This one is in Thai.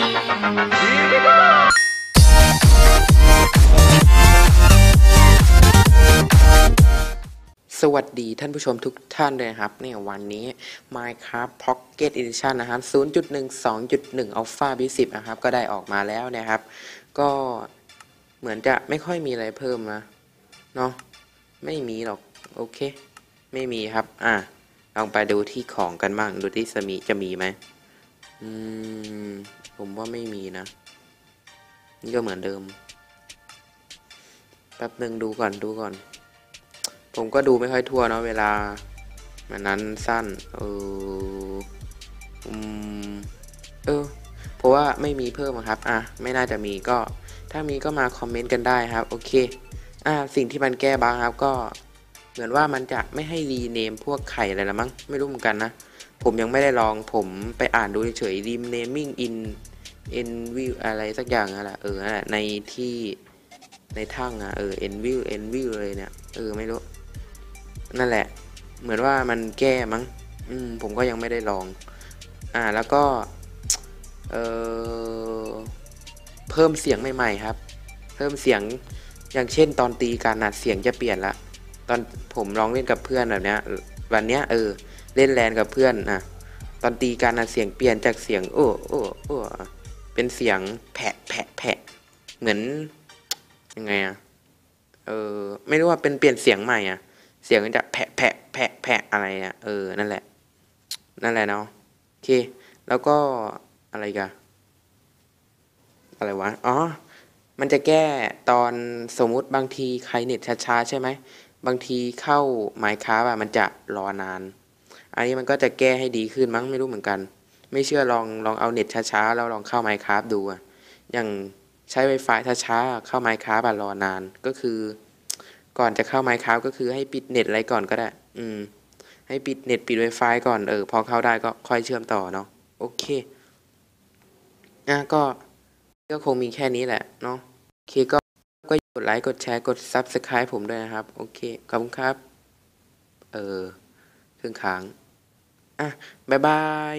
สวัสดีท่านผู้ชมทุกท่านเลยครับเนี่ยวันนี้ Minecraft Pocket Edition นะครับ 0.1 2.1 Alpha B10 นะครับ ก็ได้ออกมาแล้วนะครับ ก็เหมือนจะไม่ค่อยมีอะไรเพิ่มนะเนาะไม่มีหรอก โอเค ไม่มีครับ อะลองไปดูที่ของกันบ้าง ดูที่สมีจะมีไหม อืม ผมว่าไม่มีนะ นี่ก็เหมือนเดิม แป๊บหนึ่งดูก่อนดูก่อน ผมก็ดูไม่ค่อยทั่วเนาะเวลา มันนั้นสั้น เอออืม เออ เพราะว่าไม่มีเพิ่มครับ อะ ไม่น่าจะมีก็ ถ้ามีก็มาคอมเมนต์กันได้ครับ โอเค อะสิ่งที่มันแก้บ้างครับก็ เหมือนว่ามันจะไม่ให้รีเนมพวกไข่อะไรละมั้ง ไม่รู้เหมือนกันนะ ผมยังไม่ได้ลองผมไปอ่านดูเฉยๆ renaming in in view อะไรสักอย่างนั่นแหละเออนั่นแหละในที่ในทั้งอะเออ en view en view เลยเนี่ย เออ ไม่รู้ นั่นแหละ เหมือนว่ามันแก้มั้ง อืม ผมก็ยังไม่ได้ลอง อ่าแล้วก็ เออเพิ่มเสียงใหม่ๆครับ เพิ่มเสียงอย่างเช่น ตอนตีกันนะเสียงจะเปลี่ยนละ ตอนผมลองเล่นกับเพื่อนแบบเนี้ยวันเนี้ยเออ เล่นแลนกับเพื่อนนะตอนตีกันนะเสียงเปลี่ยนจากเสียงโอ้โอ้โอ้เป็นเสียงแผะแผะแผะเหมือนยังไงอะเออไม่รู้ว่าเป็นเปลี่ยนเสียงใหม่อะเสียงมันจะแผะแผะแผะแผะอะไรอะเออนั่นแหละ นั่นแหละเนาะโอเค แล้วก็อะไรกันอะไรวะอ๋อมันจะแก้ตอนสมมุติบางทีใครเน็ตช้าๆใช่ไหมบางทีเข้า Minecraft อะมันจะรอนาน อันนี้มันก็จะแก้ให้ดีขึ้นมั้งไม่รู้เหมือนกัน ไม่เชื่อลองลองเอาเน็ตช้าๆแล้วลองเข้า Minecraft ดูอะอย่างใช้ Wi-Fi ช้าๆเข้า Minecraft รอนานก็คือ ก่อนจะเข้า Minecraft ก็คือให้ปิดเน็ตอะไรก่อนก็ได้ อืม ให้ปิดเน็ตปิด Wi-Fi ก่อนเออพอเข้าได้ก็ค่อยเชื่อมต่อเนาะโอเคอะก็ก็คงมีแค่นี้แหละเนาะโอเคก็ก็กดไลค์กดแชร์กด Subscribe ผมด้วยนะครับ โอเค ขอบคุณครับ เออเครื่องค้าง อะบ๊ายบาย